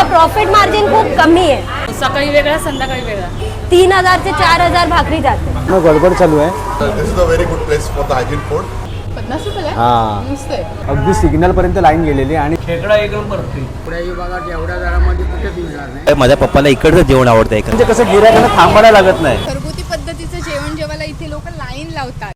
इथे profit margin खूप कमी आहे. सकाळी वेगळा संध्याकाळी वेगळा. तीन हजार ते चार हजार भाकरी जाते. मग गडबड चालू आहे. This is a very good place for the hygiene food. पन्नास रुपये हा. मस्त आहे. अगदी सिग्नल पर्यंत लाईन गेलेली आणि माझ्या पप्पाला इकडचं जेवण आवडतं म्हणजे कसं गिरायकांना थांबायला लागत नाही. घरगुती पद्धतीचं जेवण जेवायला इथे लोक लाईन लावतात.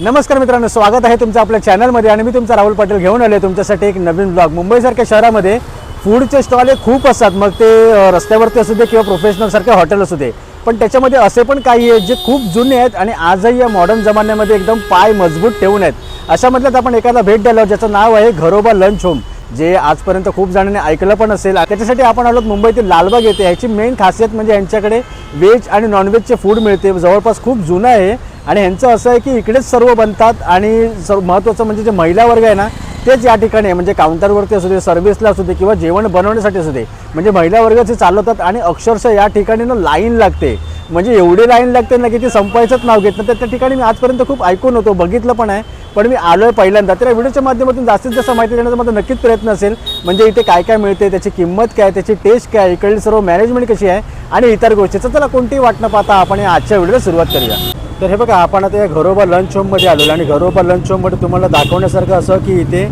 नमस्कार मित्रांनो स्वागत आहे तुमचं आपल्या चॅनलमध्ये आणि मी तुमचा राहुल पाटील घेऊन आले तुमच्यासाठी एक नवीन ब्लॉग मुंबईसारख्या शहरामध्ये फूडचे स्टॉल हे खूप असतात. मग ते रस्त्यावरती असू दे किंवा प्रोफेशनलसारखे हॉटेल असू दे. पण त्याच्यामध्ये असे पण काही आहेत जे खूप जुने आहेत आणि आजही या मॉडर्न जमान्यामध्ये एकदम पाय मजबूत ठेवून आहेत. अशामधल्यात आपण एखादा भेट द्यायला ज्याचं नाव आहे घरोबा लंच होम जे आजपर्यंत खूप जणांनी ऐकलं पण असेल. त्याच्यासाठी आपण आलो मुंबईतील लालबाग येते ह्याची मेन खासियत म्हणजे यांच्याकडे व्हेज आणि नॉनव्हेजचे फूड मिळते. जवळपास खूप जुनं आहे. आणि ह्यांचं असं आहे की इकडेच सर्व बनतात आणि सर्व महत्त्वाचं म्हणजे जे महिला वर्ग आहे ना तेच या ठिकाणी आहे. म्हणजे काउंटरवरती असू दे सर्व्हिसला असू दे किंवा जेवण बनवण्यासाठी असू दे. म्हणजे महिला वर्गाचे चालवतात आणि अक्षरशः या ठिकाणी ना लाईन लागते. म्हणजे एवढी लाईन लागते ना की ती संपायचंच नाव घेत नाही. तर त्या ठिकाणी मी आजपर्यंत खूप ऐकून होतो बघितलं पण आहे. पण मी आलो आहे पहिल्यांदा. तर या व्हिडिओच्या माध्यमातून जास्तीत जास्त माहिती देण्याचा माझा नक्कीच प्रयत्न असेल. म्हणजे इथे काय काय मिळते त्याची किंमत काय त्याची टेस्ट काय इकडली सर्व मॅनेजमेंट कशी आहे आणि इतर गोष्टीचं तर चला कोणतीही वाटणं पाहता आपण या आजच्या व्हिडिओला सुरुवात करूया. तर हे बघा आपण आता या घरोबा लंच होममध्ये आलेलो आणि घरोबा लंच होममध्ये तुम्हाला दाखवण्यासारखं असं की इथे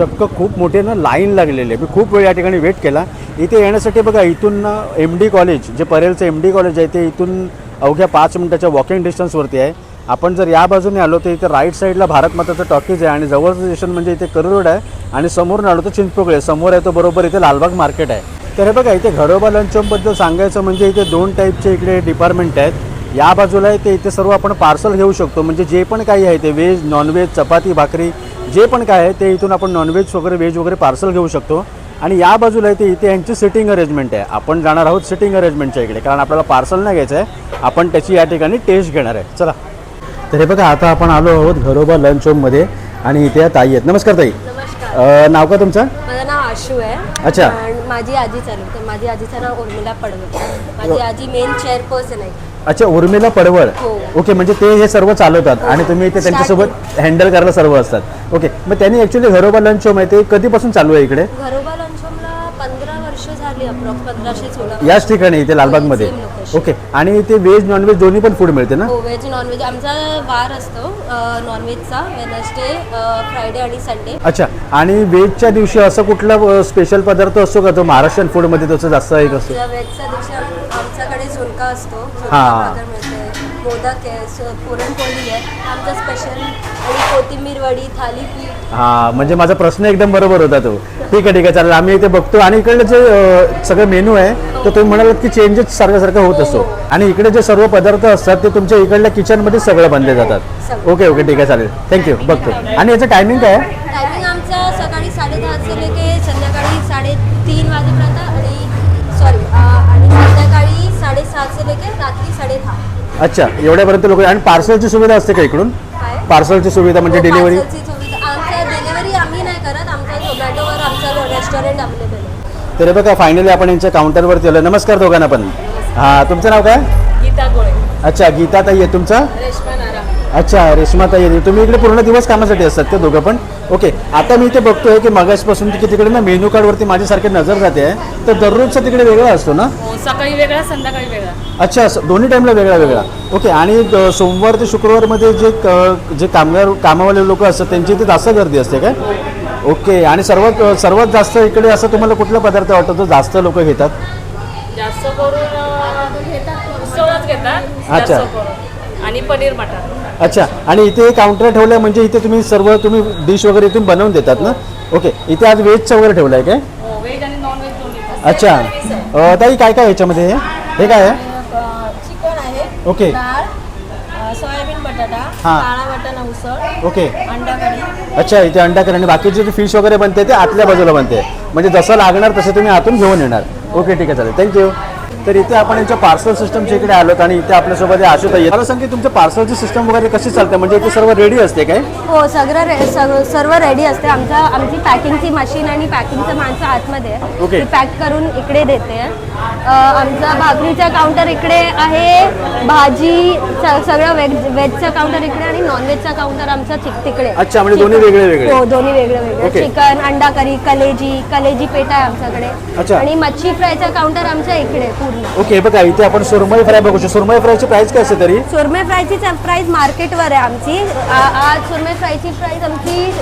चक्क खूप मोठे ना लाईन लागलेली आहे. मी खूप वेळ या ठिकाणी वेट केला. इथे येण्यासाठी बघा इथून एम डी कॉलेज जे परेलचं एम डी कॉलेज आहे ते इथून अवघ्या पाच मिनटाच्या वॉकिंग डिस्टन्सवरती आहे. आपण जर या बाजूने आलो तर इथे राईट साईडला भारत माताचं टॉकीज आहे आणि जवळचं स्टेशन म्हणजे इथे करू रोड आहे आणि समोरून आलो तर चिंचपोकळे समोर आहे तो बरोबर इथे लालबाग मार्केट आहे. तर हे बघा इथे घडोबा लंचमबद्दल सांगायचं म्हणजे इथे दोन टाईपचे इकडे डिपार्टमेंट आहेत. या बाजूला आहे ते इथे सर्व आपण पार्सल घेऊ शकतो. म्हणजे जे पण काही आहे ते व्हेज नॉनव्हेज चपाती भाकरी जे पण काय आहे ते इथून आपण नॉनव्हेज वगैरे व्हेज वगैरे पार्सल घेऊ शकतो. आणि या बाजूला आहे ते इथे यांची सिटिंग अरेंजमेंट आहे. आपण जाणार आहोत सिटिंग अरेंजमेंटच्या इकडे. कारण आपल्याला पार्सल नाही घ्यायचं आहे. आपण त्याची या ठिकाणी टेस्ट घेणार आहे. चला. तर हे बघा आता आपण आलो आहोत घरोबा लंच होममध्ये आणि इथे ताई आहेत. नमस्कार ताई. अ, नाव का तुमचं? माझं नाव आशू आहे. अच्छा. आणि माझी आजी चालवते माझी आजीचं नाव उर्मिला पडवते माझी आजी मेन चेअरपर्सन आहे. अच्छा उर्मिला पडवळ. हो. ओके म्हणजे ते हे सर्व चालवतात आणि तुम्ही इथे त्यांच्यासोबत हँडल करायला सर्व असतात. ओके मग त्यांनी ॲक्च्युली घरोबा लंच होम आहे ते कधीपासून चालू आहे इकडे? घरोबा लंचहोमला पंधरा वर्ष झाली अप्रॉक्स पंधराशे सोळा याच ठिकाणी इथे लालबागमध्ये. Same location. ओके आणि इथे व्हेज नॉनव्हेज दोन्ही पण फूड मिळते ना? हो व्हेज नॉनव्हेज आमचा वार असतो नॉनव्हेजचा वेनसडे फ्रायडे आणि संडे अच्छा आणि व्हेजच्या दिवशी असं कुठला स्पेशल पदार्थ असतो का? जो महाराष्ट्रीयन फूडमध्ये त्याचं जास्त एक असतो? व्हेजच्या दिवशी झुणका असतो झुणका हा. भाकर मिळते मोदक आहे स- पुरणपोळी आहे आमचा स्पेशल आणि कोथिंबीर वडी थालीपीठ. हा म्हणजे माझा प्रश्न एकदम बरोबर होता तो. ठीक आहे ठीक आहे चालेल. आम्ही इथे बघतो. आणि इकडलं जे अ, सगळं मेनू आहे तर तुम्ही म्हणालात की चेंजेस सारखं सारखं होत असतो आणि इकडे जे सर्व पदार्थ असतात ते तुमच्या इकडल्या किचनमध्ये सगळं बनले जातात. सगळं. ओके ओके ठीक आहे चालेल. थँक्यू बघतो. आणि याचं टायमिंग काय आहे? टायमिंग अच्छा एवढ्यापर्यंत लोक आणि पार्सलची सुविधा असते का इकडून? काय? पार्सलची सुविधा म्हणजे हो, डिलिव्हरी parcelची सुविधा. आमच्या डिलिव्हरी आम्ही नाही करत आमच्या झोमॅटोवर आमचं रेस्टॉरंट अवेलेबल आहे. तर हे बघा फायनली आपण यांच्या काउंटरवरती आलो. नमस्कार दोघांना पण. हां तुमचं नाव काय? गीता गोळे. अच्छा गीता ताई आहे तुमचं? रेशमा अच्छा रेश्मा ताई आहे. तुम्ही इकडे पूर्ण दिवस कामासाठी असतात ते दोघं पण. ओके आता मी इथे बघतोय की मगासपासून की तिकडे ना मेनू कार्डवरती माझ्यासारखे नजर जाते आहे. तर दररोजचा तिकडे वेगळा असतो ना? हो सकाळी वेगळा संध्याकाळी वेगळा. अच्छा स- दोन्ही टाईमला वेगळा वेगळा. ओके आणि सोमवार ते शुक्रवारमध्ये जे क- जे कामगार कामावाले लोक असतात त्यांची इथे जास्त गर्दी असते काय? ओके आणि सर्वात सर्वात जास्त इकडे असं तुम्हाला कुठला पदार्थ वाटतो जो जास्त लोक घेतात? जास्त करून अं, उसळच घेतात अच्छा. जास्त करून. आणि पनीर मटर. अच्छा आणि इथे काउंटर ठेवलं म्हणजे इथे तुम्ही सर्व तुम्ही डिश वगैरे इथून बनवून देतात ना? ओके इथे आज व्हेजचं वगैरे ठेवलं आहे काय? हो व्हेज आणि नॉन व्हेज दोन्ही. पण. अच्छा. अ, ताई काय काय याच्यामध्ये हे? हे काय आहे? चिकन आहे ओके डाळ अ, सोयाबीन बटाटा हा. काळा वाटाणा उसळ ओके अंडा कढी अच्छा इथे अंडा करी आणि बाकीचे जे फिश वगैरे बनते ते आतल्या बाजूला बनते. म्हणजे जसं लागणार तसं तुम्ही आतून घेऊन येणार. ओके ठीक आहे चालेल. थँक्यू तर इथे आपण यांच्या पार्सल सिस्टमच्या इकडे आलोत आणि इथे आपल्यासोबत आशुत आहे मला सांग की तुमच्या पार्सलची सिस्टम वगैरे कशी चालते? म्हणजे इथे सर्व रेडी असते काय? हो सगळं रे सग- सर्व रेडी असते. आमच्या आमची पॅकिंगची मशीन आणि पॅकिंगचं माणसं आतमध्ये आहे. Okay. ती पॅक करून इकडे देते. आमचा भाकरीचा काउंटर इकडे आहे. भाजी सगळं वेज व्हेजचं काउंटर इकडे आणि नॉनव्हेजचा काउंटर आमचा तिकडे. अच्छा, म्हणजे दोन्ही वेगळे वेगळे. हो दोन्ही वेगळे वेगळे. Okay. चिकन अंडा करी कलेजी कलेजी पेटा आहे आमच्याकडे. अच्छा. आणि मच्छी फ्रायचा काउंटर आमच्या इकडे पूर्ण. ओके बघा इथे आपण सुरमई फ्राय बघू शकतो. सुरमई फ्रायची प्राइस काय असते तरी? सुरमई फ्रायची प्राइस मार्केटवर आहे आमची. आ- आज सुरमई फ्रायची प्राइस आमची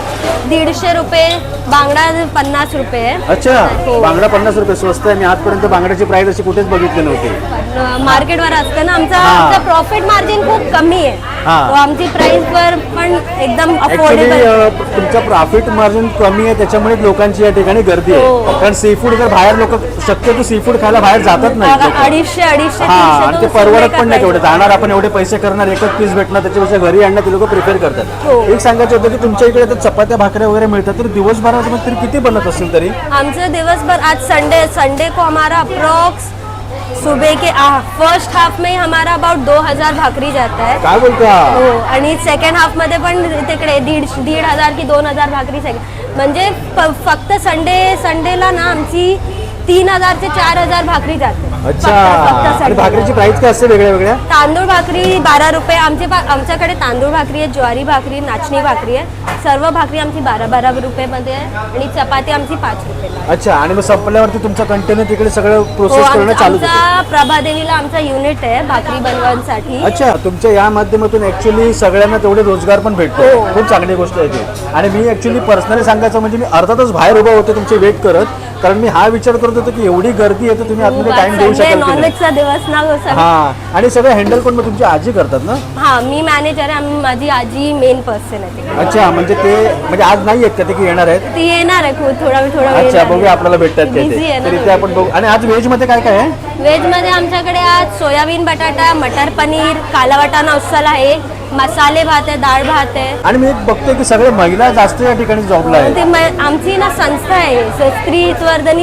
दीडशे रुपये बांगडा पन्नास रुपये. आहे अच्छा हो. बांगडा पन्नास रुपये स्वस्त आहे. मी आजपर्यंत बांगड्याची प्राइस अशी कुठेच बघितली नव्हती मार्केटवर असतं ना आमचा हा. आमचा प्रॉफिट मार्जिन खूप कमी आहे हा. तो आमची प्राइस वर पण एकदम ऍक्च्युली अफोर्डेबल तुमचं प्रॉफिट मार्जिन कमी आहे त्याच्यामुळे लोकांची या ठिकाणी गर्दी हो. आहे कारण सी फूड जर बाहेर लोक शक्यतो सी फूड खायला बाहेर जातात नाही लोकं. अडीचशे अडीचशे हा आणि तो ते परवडत पण नाही तेवढे. जाणार आपण एवढे पैसे करणार एकच पीस भेटणार त्याच्यापेक्षा घरी आणणं ते लोक प्रिपेअर करतात हो. एक सांगायचं होतं की तुमच्या इकडे तर चपात्या भाकऱ्या वगैरे मिळतात तर दिवसभरामध्ये तरी किती बनत असेल तरी आमचं दिवसभर आज संडे संडे को हमारा अप्रोक्स सुबह के फर्स्ट हाफ में ही हमारा अबाउट दो हजार भाकरी जाता है। काय बोलता? हो आणि सेकंड हाफमध्ये पण तिकडे दीड दीड हजार की दोन हजार भाकरी सेकंड म्हणजे फ- फक्त संडे संडेला ना आमची तीन हजार ते चार हजार भाकरी जाते. अच्छा. फक्त- आणि. भाकरीची प्राइस काय असते वेगळ्या वेगळ्या? तांदूळ भाकरी बारा रुपये. आमचे भा- आमच्याकडे तांदूळ भाकरी आहे ज्वारी भाकरी नाचणी भाकरी आहे. सर्व भाकरी आमची बारा बारा रुपयेमध्ये आहे आणि चपाती आमची पाच रुपये अच्छा आणि मग संपल्यावरती तुमचा कंटेनर तिकडे सगळं हो प्रोसेस करणं आमचा चालू होतं. आमचा प्रभादेवीला आमचा युनिट आहे भाकरी बनवण्यासाठी. अच्छा तुमच्या या माध्यमातून ऍक्च्युली सगळ्यांना तेवढे रोजगार पण भेटतो. हो. खूप चांगली गोष्ट आहे ती. आणि मी ऍक्च्युली पर्सनली सांगायचं म्हणजे मी अर्धा तास बाहेर उभा होते तुमचे वेट करत. कारण मी हा विचार करत होतो की एवढी गर्दी आहे तर तुम्ही आतमध्ये टाइम देऊ की नाही. नॉनव्हेजचा दिवस ना सगळं- हा आणि सगळं हँडल कोण मग तुमची आजी करतात ना? हा मी मॅनेजर आहे माझी आजी मेन पर्सन आहे. अच्छा म्हणजे ते म्हणजे आज नाही आहेत का ते की येणार आहेत? ती येणार आहे खूप थोडा वेळ थोडा वेळ अच्छा बघूया आपल्याला भेटतात ते. बिझी आहे तर इथे ना आपण बघू. आणि आज व्हेजमध्ये काय काय आहे? व्हेजमध्ये आमच्याकडे आज सोयाबीन बटाटा मटर पनीर काला वाटाणा उसल आहे. मसाले भात आहे डाळ भात आहे. आणि मी एक बघतोय की सगळे महिला जास्त या ठिकाणी जॉबला म- आमची ना संस्था है स- स्त्री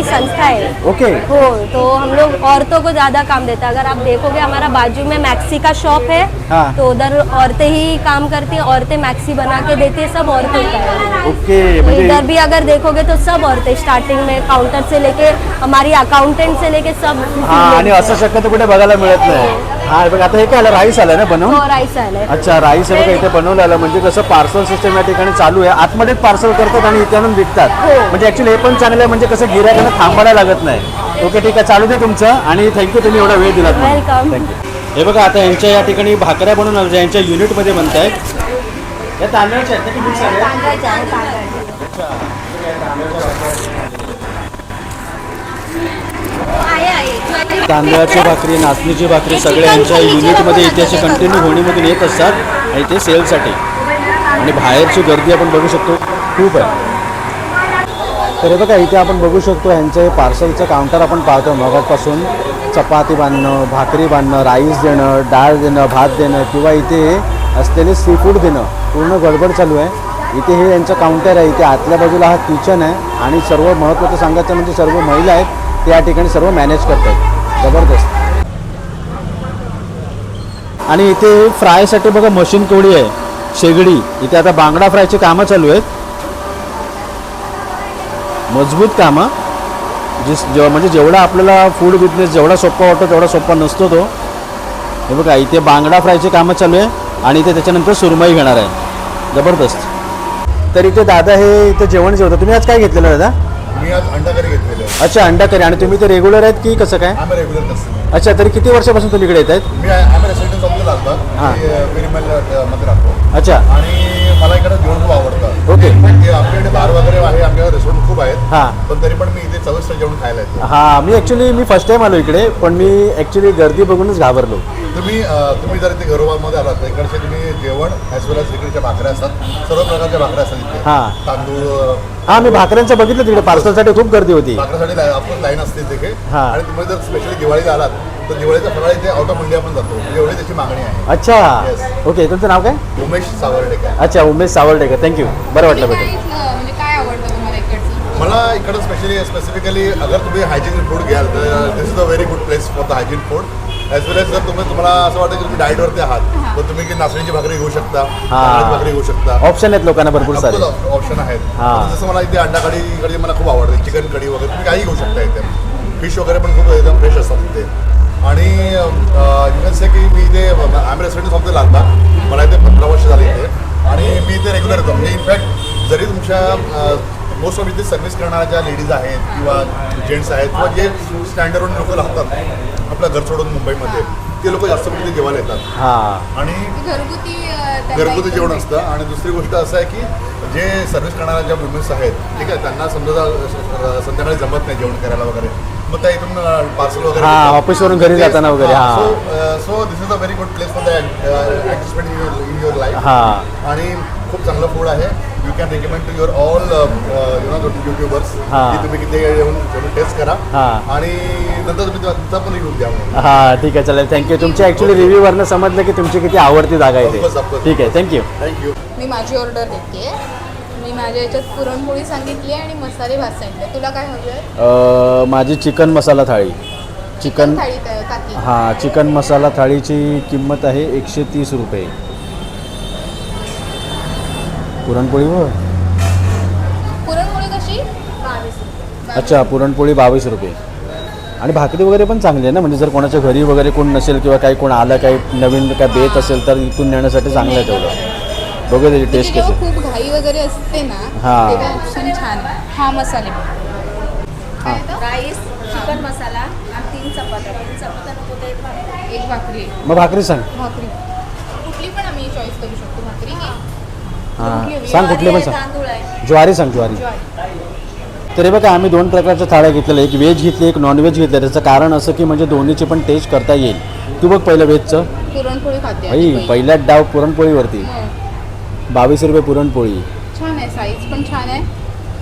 संस्था है ओके. हो तो हम लोग औरतों को ज्यादा काम देता है। अगर आप देखोगे हमारा बाजू में मैक्सी का शॉप है हाँ। तो उधर औरतें ही काम करती हैं औरतें मैक्सी बना के देती है सब औरतों का है। ओके म्हणजे इधर भी अगर देखोगे तो सब औरतें स्टार्टिंग में काउंटर से लेके हमारी अकाउंटेंट से लेके सब आणि असं शक्यतो कुठे बघायला मिळत नाही. हा बघ आता हे काय आलं? राईस आलं ना बनवून? और राईस आलंय अच्छा राईस हे बघा इथे बनवलं आलं. म्हणजे कसं पार्सल सिस्टम या ठिकाणी चालू आहे. आतमध्येच पार्सल करतात आणि इथे आणून विकतात म्हणजे ऍक्च्युली हे पण चांगलं आहे. म्हणजे कसं गिरायकांना थांबायला लागत नाही. ओके ठीक आहे. चालू दे तुमचं आणि थँक्यू तुम्ही एवढा वेळ दिलात मला. Welcome. थँक्यू हे बघा आता यांच्या या ठिकाणी भाकऱ्या बनवून आल्या, यांच्या युनिटमध्ये बनत आहेत या तांदळाच्या आहेत ना की मिक्स आहे तांदळाची तांदळाची भाकरी नाचणीची भाकरी सगळ्या यांच्या युनिटमध्ये इथे असे कंटिन्यू होणीमधून येत असतात आणि ते सेलसाठी आणि बाहेरची गर्दी आपण बघू शकतो खूप आहे. तर हे बघा इथे आपण बघू शकतो यांचं हे पार्सलचं काउंटर आपण पाहतो मगापासून. चपाती बांधणं भाकरी बांधणं राईस देणं डाळ देणं भात देणं किंवा इथे असलेले सी फूड देणं. पूर्ण गडबड चालू आहे. इथे हे यांचं काउंटर आहे. इथे आतल्या बाजूला हा किचन आहे. आणि सर्व महत्त्वाचं सांगायचं म्हणजे सर्व महिला आहेत ते या ठिकाणी सर्व मॅनेज करतात. जबरदस्त. आणि इथे फ्रायसाठी बघा मशीन केवढी आहे शेगडी. इथे आता बांगडा फ्रायची कामं चालू आहेत. मजबूत कामं. जिस जेव्हा म्हणजे जेवढा आपल्याला फूड बिझनेस जेवढा सोपा वाटतो तेवढा सोपा नसतो तो. हे बघा इथे बांगडा फ्रायची कामं चालू आहे आणि इथे त्याच्यानंतर सुरमई घेणार आहे. जबरदस्त. तर इथे दादा हे इथे जेवण जेवतं तुम्ही आज काय घेतलेलं दादा? मी आज अंडा करी घेतलेलं आहे. अच्छा अंडा करी आणि तुम्ही ते रेग्युलर आहेत की कसं काय? आम्ही रेग्युलर कस्टमर अच्छा तरी किती वर्षापासून तुम्ही इकडे येत आहेत? मी आम्ही रेसिडेन्स ऑफला हां. लागतात विनिमलमध्ये राहतो. अच्छा. आणि मला इकडे जेवण खूप आवडतं. ओके. आपल्याकडे बार वगैरे आहे रेस्टॉरंट खूप आहेत हां. पण तरी पण मी इथे चविष्ट जेवण खायला येतो हां मी ॲक्च्युली मी फर्स्ट टाईम आलो इकडे पण मी ॲक्च्युली गर्दी बघूनच घाबरलो तुम्ही अं, तुम्ही जर इथे घरोबामध्ये आलात तर इकडचे तुम्ही जेवण ॲज वेल इकडच्या भाकऱ्या असतात सर्व प्रकारच्या भाकऱ्या असतात इथे हां. तांदूळ अं, हां मी भाकऱ्यांचं बघितलं तिकडे पार्सलसाठी खूप गर्दी होती भाकऱ्यासाठी ऑफकोर्स लाईन असते तिथे हां. आणि तुम्ही जर स्पेशली दिवाळीला आलात तर दिवाळीचा फराळ इथे आउट ऑफ इंडिया पण जातो. म्हणजे एवढी त्याची मागणी आहे. अच्छा. Yes. ओके तुमचं नाव काय? उमेश सावर्डेकर. अच्छा उमेश सावर्डेकर. थँक्यू बरं वाटलं भेटून. म्हणजे काय आवडतं तुम्हाला इकडचं? मला इकडं स्पेशली स्पेसिफिकली अगर तुम्ही हायजीन फूड घ्याल तर this is a very good place for the hygiene food as well as जर तुम्ही तुम्हाला असं वाटतं की तुम्ही डाएटवरती आहात तर तुम्ही की नाचणीची भाकरी घेऊ शकता तांदळाची भाकरी घेऊ शकता. ऑप्शन आहेत लोकांना भरपूर सारे. ऑप्शन आहेत. हा. जसं मला इथे अंडा कढी कढी मला खूप आवडते चिकन कढी वगैरे तुम्ही काही घेऊ शकता इथे. फिश वगैरे पण खूप एकदम फ्रेश असतात इथे. आणि यू से की मी इथे I am resident of the Lalbaug मला इथे पंधरा वर्ष झाली इथे. आणि मी इथे रेग्युलर येतो. म्हणजे इनफॅक्ट जरी तुमच्या मोस्ट ऑफ इथे सर्व्हिस करणाऱ्या ज्या लेडीज आहेत किंवा जेंट्स आहेत किंवा जे स्टँडर्डवरून लोक राहतात आपलं घर सोडून मुंबईमध्ये ते लोक जास्त इथे जेवायला येतात. हां. आणि घरगुती जेवण असतं. आणि दुसरी गोष्ट असं आहे की जे सर्व्हिस करणाऱ्या ज्या वुमेन्स आहेत ठीक आहे त्यांना समजा संध्याकाळी जमत नाही जेवण करायला वगैरे. मग त्या इथून पार्सल वगैरे हा. ऑफिसवरून घरी जाताना वगैरे, हा. So so this is a very good place for the adjustment in your in your life हां. आणि खूप चांगलं फूड आहे. You can recommend to your all you know YouTubers हा. की तुम्ही किती येऊन टेस्ट करा. हा. आणि नंतर तुम्ही तुमचा पण रिव्ह्यू द्या म्हणून हां ठीक आहे चालेल. थँक्यू तुमच्या ॲक्च्युली रिव्ह्यूवरनं समजलं की तुमची किती आवडती जागा आहे Of course, of ते course. ठीक आहे. थँक्यू थँक्यू मी माझी ऑर्डर देते. मी माझ्या याच्यात पुरणपोळी सांगितली आणि मसाले भात सांगितले. तुला काय हवं माझी चिकन मसाला थाळी. चिकन थाळी त- टाकी हां चिकन मसाला थाळीची किंमत आहे एकशे तीस रुपये. पुरणपोळी व? पुरणपोळी कशी? बावीस अच्छा पुरणपोळी बावीस रुपये. आणि भाकरी वगैरे पण चांगली आहे ना? म्हणजे जर कोणाच्या घरी वगैरे कोण नसेल किंवा काही कोण आलं काही नवीन काय बेत असेल तर इथून नेण्यासाठी चांगलं आहे तेवढं. बघू त्याची टेस्ट जेव्हा कशी. खूप घाई वगैरे असते ना हा. तेव्हा ऑप्शन छान आहे. हा मसाले. राईस चिकन मसाला आणि तीन चपात्या. तीन चपात्या नको ते एक भाकरी. एक भाकरी. आहे. मग भाकरी सांग. भाकरी. कुठली पण आम्ही चॉईस करू शकतो भाकरी की हां. सांग कुठले पण सांग. तांदूळ आहे. ज्वारी सांग ज्वारी. तर हे बघा आम्ही दोन प्रकारच्या थाळ्या घेतलेल्या एक व्हेज घेतली एक नॉनव्हेज घेतलं. त्याचं कारण असं की म्हणजे दोन्हीची पण टेस्ट करता येईल. तू बघ पहिलं व्हेजचं पुरणपोळी खाते आई. पहिल्याच डाव पुरणपोळीवरती. हो. बावीस रुपये पुरणपोळी. छान आहे साईज पण छान आहे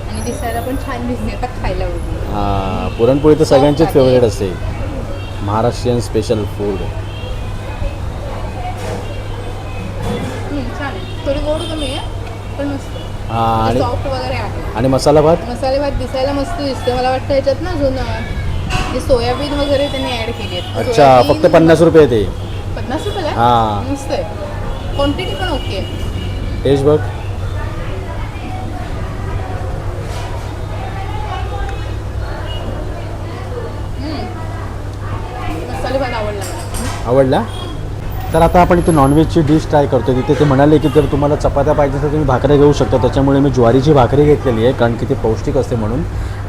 आणि दिसायला पण छान दिसते खायला होती हां पुरणपोळी तर सगळ्यांचीच फेवरेट असते. महाराष्ट्रीयन स्पेशल फूड छान आहे. थोडी गोड कमी आहे पण मस्त. हां आणि सॉफ्ट वगैरे आहे. आणि मसाला भात? मसाले भात दिसायला मस्त दिसते मला वाटतं ह्याच्यात ना अजून हे सोयाबीन वगैरे त्यांनी ऍड केली आहेत. अच्छा सोयाबीन- फक्त पन्नास रुपये ते. पन्नास रुपयाला? आहे? हां. मस्त आहे. क्वांटिटी पण ओके आहे. टेस्ट बघ. आवडला? तर आता आपण इथे नॉनव्हेजची डिश ट्राय करतो तिथे ते म्हणाले की जर तुम्हाला चपात्या पाहिजे तर तुम्ही भाकऱ्या घेऊ शकता. त्याच्यामुळे मी ज्वारीची भाकरी घेतलेली आहे कारण की ती पौष्टिक असते म्हणून.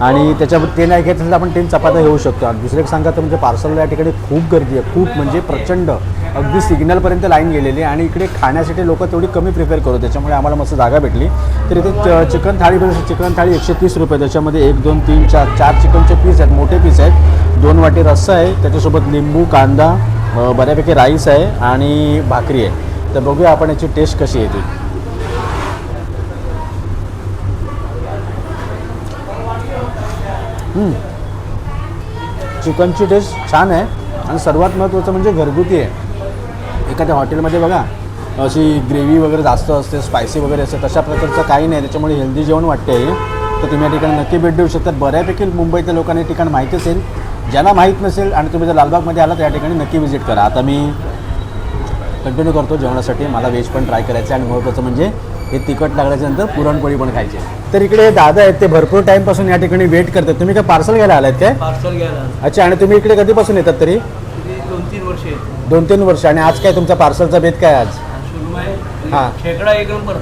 आणि त्याच्या ते नाही घेतलं तर आपण तीन चपात्या घेऊ शकतो. आणि दुसरे एक सांगा तर म्हणजे पार्सलला या ठिकाणी खूप गर्दी आहे. खूप म्हणजे प्रचंड. अगदी सिग्नलपर्यंत लाईन गेलेली आणि इकडे खाण्यासाठी लोक तेवढी कमी प्रिफेअर करतो त्याच्यामुळे आम्हाला मस्त जागा भेटली. तर इथे च- चिकन थाळी चिकन थाळी एकशे तीस रुपये. त्याच्यामध्ये एक दोन तीन चार चार चिकनचे पीस आहेत. मोठे पीस आहेत. दोन वाटी रस्सा आहे. त्याच्यासोबत लिंबू कांदा बऱ्यापैकी राईस आहे आणि भाकरी आहे. तर बघूया आपण याची टेस्ट कशी येते चिकनची टेस्ट छान आहे. आणि सर्वात महत्त्वाचं म्हणजे घरगुती आहे. एखाद्या हॉटेलमध्ये बघा अशी ग्रेव्ही वगैरे जास्त असते स्पायसी वगैरे असते तशा प्रकारचं काही नाही त्याच्यामुळे हेल्दी जेवण वाटते. हे तर तुम्ही या ठिकाणी नक्की भेट देऊ शकता. बऱ्यापैकी मुंबईतल्या लोकांना हे ठिकाण माहिती असेल. ज्यांना माहीत नसेल आणि तुम्ही जर लालबागमध्ये आला तर या ठिकाणी नक्की व्हिजिट करा. आता मी कंटिन्यू करतो जेवणासाठी. मला व्हेज पण ट्राय करायचं आहे आणि महत्त्वाचं म्हणजे हे तिखट लागल्याच्या नंतर पुरणपोळी पण खायची. तर इकडे दादा आहेत ते भरपूर टाईमपासून या ठिकाणी वेट करतात. तुम्ही काय पार्सल घ्यायला आलात काय? पार्सल घ्यायला अच्छा आणि तुम्ही इकडे कधीपासून येतात तरी? दोन तीन वर्ष दोन तीन वर्ष. आणि आज काय तुमचा पार्सलचा बेत काय आज? हा. खेकडा एक नंबर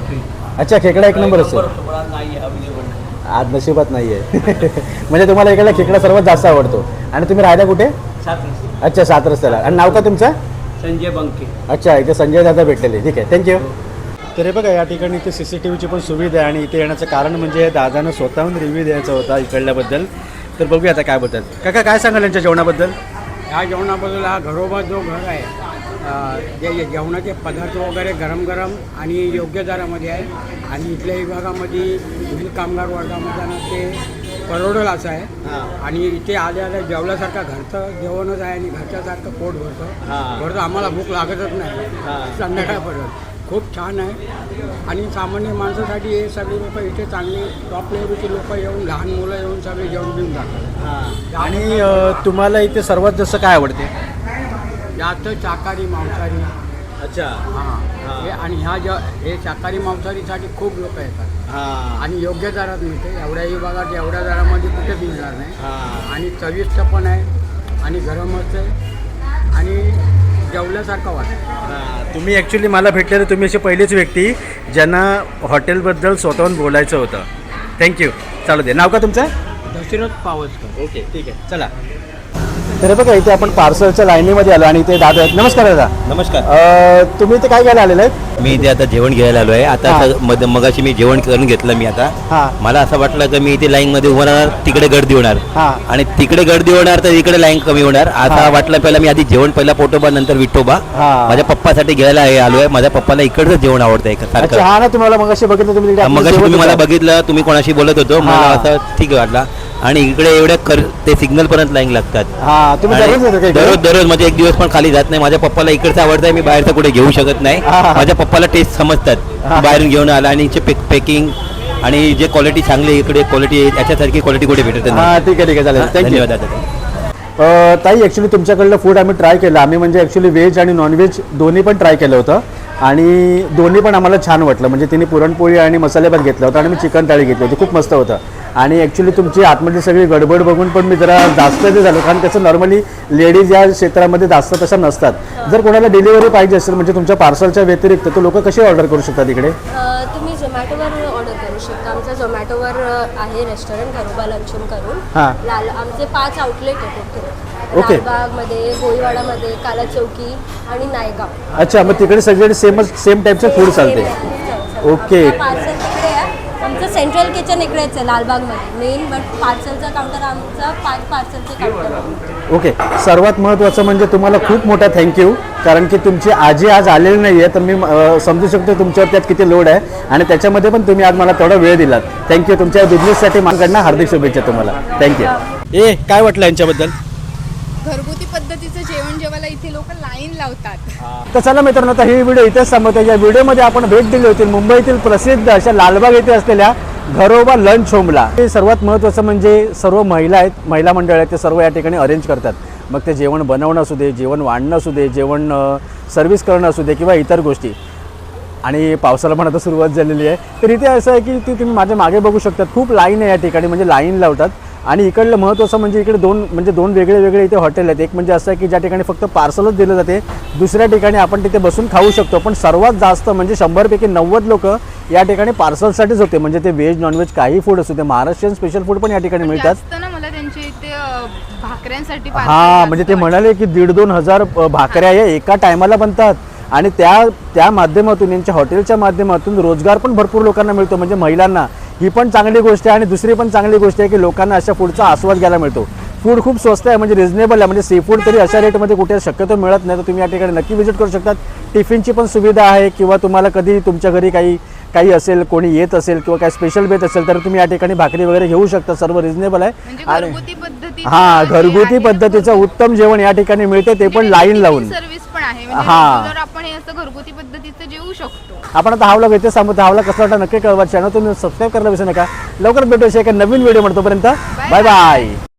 अच्छा खेकडा एक नंबर असेल पण आज नाही अवेलेबल नाही आज नशिबात नाही आहे म्हणजे तुम्हाला इकडला खेकडा सर्वात जास्त आवडतो. आणि तुम्ही राहायला कुठे? सात. अच्छा सात रस्त्याला. आणि नाव का तुमचं? संजय बंके. अच्छा इथे संजय दादा भेटलेले. ठीक आहे. थँक्यू तर हे बघा या ठिकाणी इथे सी सी टी व्हीची पण सुविधा आहे आणि इथे येण्याचं कारण म्हणजे दादानं स्वतःहून रिव्ह्यू द्यायचा होता इकडल्याबद्दल. तर बघूया आता काय बद्दल काका काय सांगाल यांच्या जेवणाबद्दल? ह्या जेवणाबद्दल हा घरोबा जो घर आहे जे जेवणाचे पदार्थ वगैरे गरम गरम आणि योग्य दरामध्ये आहे आणि इथल्या विभागामध्ये पुढील कामगार वर्गामध्ये ना ते परवडेल असं आहे. आणि इथे आल्या आल्या जेवल्यासारखं घरचं जेवणच आहे आणि घरच्यासारखं पोट भरतं. भरतं आम्हाला भूक लागतच नाही. संध्याकाळपर्यंत. खूप छान आहे. आणि सामान्य माणसासाठी हे सगळे लोक इथे चांगले टॉप लेवलचे लोक येऊन लहान मुलं येऊन सगळे जेवण घेऊन जातात. आणि अ, तुम्हाला इथे सर्वात जास्त काय आवडते? जास्त शाकाहारी मांसाहारी. अच्छा. हां. हे. आणि ह्या ज्या हे शाकाहारी मांसाहारीसाठी खूप लोक येतात. हां. आणि योग्य दरात मिळते. एवढ्या विभागात एवढ्या दरामध्ये कुठे मिळणार नाही. हां. आणि चविष्ट पण आहे. आणि गरम असते. आणि जेवल्यासारखं वाटतं. हां, तुम्ही ॲक्च्युली मला भेटलेले तुम्ही अशी पहिलीच व्यक्ती ज्यांना हॉटेलबद्दल स्वतःहून बोलायचं होतं. थँक्यू चालू दे. नाव का तुमचं? दशरथ पावसकर. ओके ठीक आहे. चला. तर बघा इथे आपण पार्सलच्या लाईनीमध्ये आलो आणि इथे दादा आहेत. नमस्कार दादा. नमस्कार. अ, तुम्ही इथे काय घ्यायला आलेले आहेत? मी इथे आता जेवण घ्यायला आलो आहे. आता हा. असं मध- मगाशी मी जेवण करून घेतलं मी आता. हां. मला असं वाटलं की मी इथे लाईन मध्ये उभं राहणार तिकडे गर्दी होणार. हां. आणि तिकडे गर्दी होणार तर इकडे लाईन कमी होणार. आता. वाटलं पहिला मी आधी जेवण पहिला पोटोबा नंतर विठोबा. हा. माझ्या पप्पासाठी घ्यायला हे आलोय माझ्या पप्पाला इकडचं जेवण आवडतंय अच्छा सारखं. हा ना तुम्हाला मग बघितलं तुम्ही तिकडे मग आपलं तुम्ही जेवत मला होता. बघितलं तुम्ही कोणाशी बोलत होतो. मला हा. असं ठीक वाटला. आणि इकडे एवढ्या कर ते सिग्नल पर्यंत लाईन लागतात. हा तुम्ही आणि दररोज येता का इकडे? दररोज दररोज म्हणजे एक दिवस पण खाली जात नाही. माझ्या पप्पाला इकडचं आवडतंय मी बाहेरचं कुठे घेऊ शकत नाही. हा. माझ्या पप्पाला टेस्ट समजतात. हा. बाहेरून घेऊन आला आणि पॅकिंग आणि जे क्वालिटी चांगली इकडे क्वालिटी याच्यासारखी क्वालिटी कुठे भेटत हा नाही ठीक आहे ठीक आहे चालेल. थँक्यू धन्यवाद दादा. ताई ॲक्च्युली तुमच्याकडलं फूड आम्ही ट्राय केलं. आम्ही म्हणजे ॲक्च्युली व्हेज आणि नॉनव्हेज दोन्ही पण ट्राय केलं होतं. आणि दोन्ही पण आम्हाला छान वाटलं. म्हणजे तिने पुरणपोळी आणि मसाले भात घेतला होता आणि मी चिकन थाळी घेतली होती. खूप मस्त होतं. आणि ॲक्च्युली तुमची आतमधली सगळी गडबड बघून पण मी जरा जास्त ते झालो. कारण त्याचं नॉर्मली लेडीज या क्षेत्रामध्ये जास्त तशा नसतात. जर कोणाला डिलिव्हरी पाहिजे असेल म्हणजे तुमच्या पार्सलच्या व्यतिरिक्त तर लोक कसे ऑर्डर करू शकतात इकडे? तुम्ही झोमॅटोवर ऑर्डर करू शकता. आमचं झोमॅटोवर आहे रेस्टॉरंट घरोबा लंचून करून. हां. लाल आमचे पाच आउटलेट आहेत ओके. लालबागमध्ये गोईवाडामध्ये काला चौकी आणि नायगाव. अच्छा मग तिकडे सगळे सेमच सेम टाईपचं फूड चालते. ओके. पार्सल तिकडे सेंट्रल किचन इकडेच आहे लालबागमध्ये. मेन बट पार्सलचा काउंटर आमचा पाच पार्सलचे काउंटर आहे ओके सर्वात महत्त्वाचं म्हणजे तुम्हाला खूप मोठा थँक्यू कारण की तुमची आजी आज आलेली नाही आहे तर मी अ, समजू शकतो तुमच्यावर त्यात किती लोड आहे. आणि त्याच्यामध्ये पण तुम्ही आज मला तेवढा वेळ दिलात. थँक्यू तुमच्या बिझनेससाठी माझ्याकडनं हार्दिक शुभेच्छा तुम्हाला. थँक्यू ए काय वाटलं यांच्याबद्दल? पद्धतीचं जेवण जेवायला इथे लोक लाईन लावतात. तर चला मित्रांनो आता ही व्हिडिओ इथेच संपवतो या व्हिडिओमध्ये आपण भेट दिली होती मुंबईतील प्रसिद्ध अशा लालबाग येथे असलेल्या घरोबा लंच होमला. हे सर्वात महत्त्वाचं म्हणजे सर्व महिला आहेत महिला मंडळ आहेत ते सर्व या ठिकाणी अरेंज करतात. मग ते जेवण बनवणं असू दे जेवण वाढणं असू दे जेवण सर्व्हिस करणं असू दे किंवा इतर गोष्टी. आणि पावसाला पण आता सुरुवात झालेली आहे. तर इथे असं आहे की ती तुम्ही माझ्या मागे बघू शकतात. खूप लाईन आहे या ठिकाणी म्हणजे लाईन लावतात. आणि इकडलं महत्त्वाचं म्हणजे इकडे दोन म्हणजे दोन वेगळे वेगळे इथे हॉटेल आहेत. एक म्हणजे असं आहे की ज्या ठिकाणी फक्त पार्सलच दिलं जाते दुसऱ्या ठिकाणी आपण तिथे बसून खाऊ शकतो. पण सर्वात जास्त म्हणजे शंभरपैकी नव्वद लोक या ठिकाणी पार्सलसाठीच होते. म्हणजे ते व्हेज नॉनव्हेज काही फूड असू दे महाराष्ट्रीयन स्पेशल फूड पण या ठिकाणी मिळतात. मला त्यांच्या इथे भाकऱ्यांसाठी हा म्हणजे ते म्हणाले की दीड दोन हजार भाकऱ्या या एका टायमाला बनतात. आणि त्या त्या माध्यमातून यांच्या हॉटेलच्या माध्यमातून रोजगार पण भरपूर लोकांना मिळतो. म्हणजे महिलांना. ही पण चांगली गोष्ट आहे आणि दुसरी पण चांगली गोष्ट आहे की लोकांना अशा फूडचा आस्वाद घ्यायला मिळतो. फूड खूप स्वस्त आहे म्हणजे रिझनेबल आहे. म्हणजे सी फूड तरी अशा रेटमध्ये कुठे शक्यतो मिळत नाही. तर तुम्ही या ठिकाणी नक्की व्हिजिट करू शकतात टिफिनची पण सुविधा आहे किंवा तुम्हाला कधी तुमच्या घरी काही काही असेल कोणी येत असेल किंवा काही स्पेशल बेत असेल तर तुम्ही या ठिकाणी भाकरी वगैरे घेऊ शकता. सर्व रिझनेबल आहे. म्हणजे आणि हा घरगुती पद्धतीचं उत्तम जेवण या ठिकाणी मिळते ते पण लाईन लावून. सर्व्हिस पण आहे. हा. म्हणजे आपण हे असं घरगुती पद्धतीचं जेवू शकतो आपण आता हावला घेते सांगतो हावला कसं वाटतं नक्की कळवा. चॅनल तुम्ही सबस्क्राईब करायला विसरू नका. लवकर भेटू एका नवीन व्हिडिओ म्हणतोपर्यंत बाय बाय